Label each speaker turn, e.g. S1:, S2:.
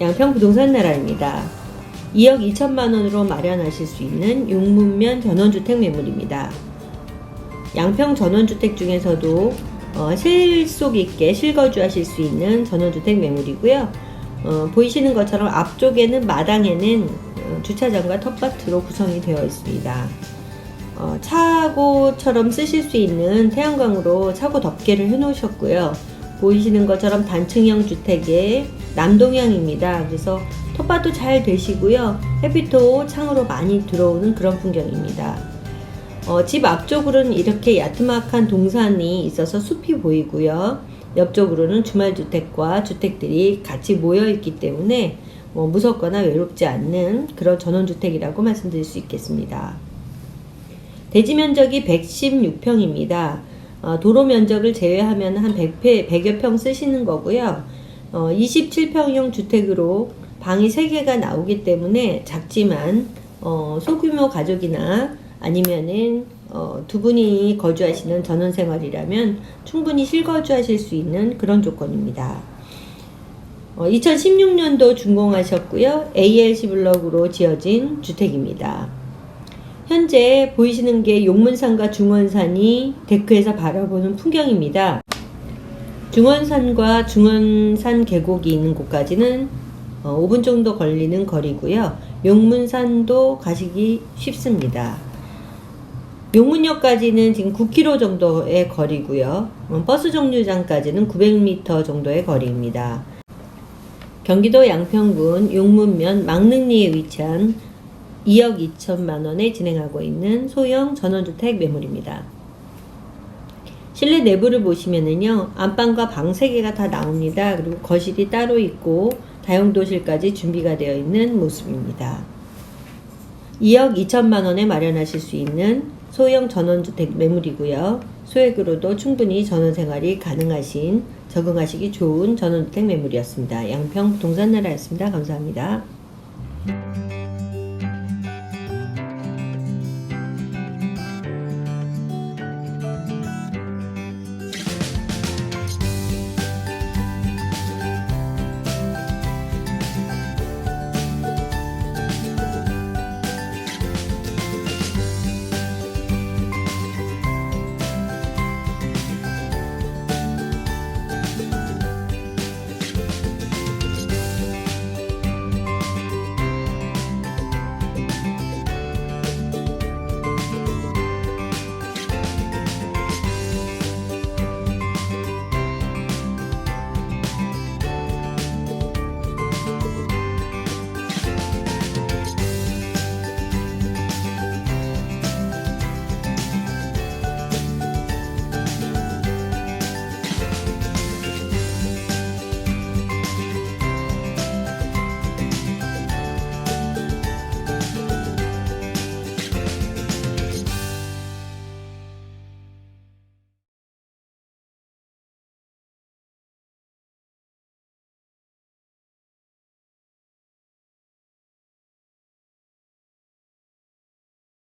S1: 양평 부동산 나라입니다. 2억 2천만 원으로 마련하실 수 있는 용문면 전원주택 매물입니다. 양평 전원주택 중에서도 어, 실속 있게 실거주하실 수 있는 전원주택 매물이고요. 어, 보이시는 것처럼 앞쪽에는 마당에는 어, 주차장과 텃밭으로 구성이 되어 있습니다. 어, 차고처럼 쓰실 수 있는 태양광으로 차고 덮개를 해 놓으셨고요. 보이시는 것처럼 단층형 주택의 남동향입니다. 그래서 텃밭도 잘 되시고요. 햇빛도 창으로 많이 들어오는 그런 풍경입니다. 어, 집 앞쪽으로는 이렇게 야트막한 동산이 있어서 숲이 보이고요. 옆쪽으로는 주말주택과 주택들이 같이 모여 있기 때문에 뭐 무섭거나 외롭지 않는 그런 전원주택이라고 말씀드릴 수 있겠습니다. 대지 면적이 116평입니다. 어, 도로 면적을 제외하면 한 100회, 100여 평 쓰시는 거고요. 어, 27평형 주택으로 방이 3개가 나오기 때문에 작지만 어, 소규모 가족이나 아니면은 어, 두 분이 거주하시는 전원 생활이라면 충분히 실거주하실 수 있는 그런 조건입니다. 어, 2016년도 준공하셨고요. ALC 블럭으로 지어진 주택입니다. 현재 보이시는 게 용문산과 중원산이 데크에서 바라보는 풍경입니다. 중원산과 중원산 계곡이 있는 곳까지는 어, 5분 정도 걸리는 거리고요. 용문산도 가시기 쉽습니다. 용문역까지는 지금 9km 정도의 거리고요. 어, 버스 정류장까지는 900m 정도의 거리입니다. 경기도 양평군 용문면 망능리에 위치한 2억 2천만 원에 진행하고 있는 소형 전원주택 매물입니다. 실내 내부를 보시면은요, 안방과 방 3개가 다 나옵니다. 그리고 거실이 따로 있고, 다용도실까지 준비가 되어 있는 모습입니다. 2억 2천만 원에 마련하실 수 있는 소형 전원주택 매물이고요. 소액으로도 충분히 전원 생활이 가능하신, 적응하시기 좋은 전원주택 매물이었습니다. 양평 부동산 나라였습니다. 감사합니다.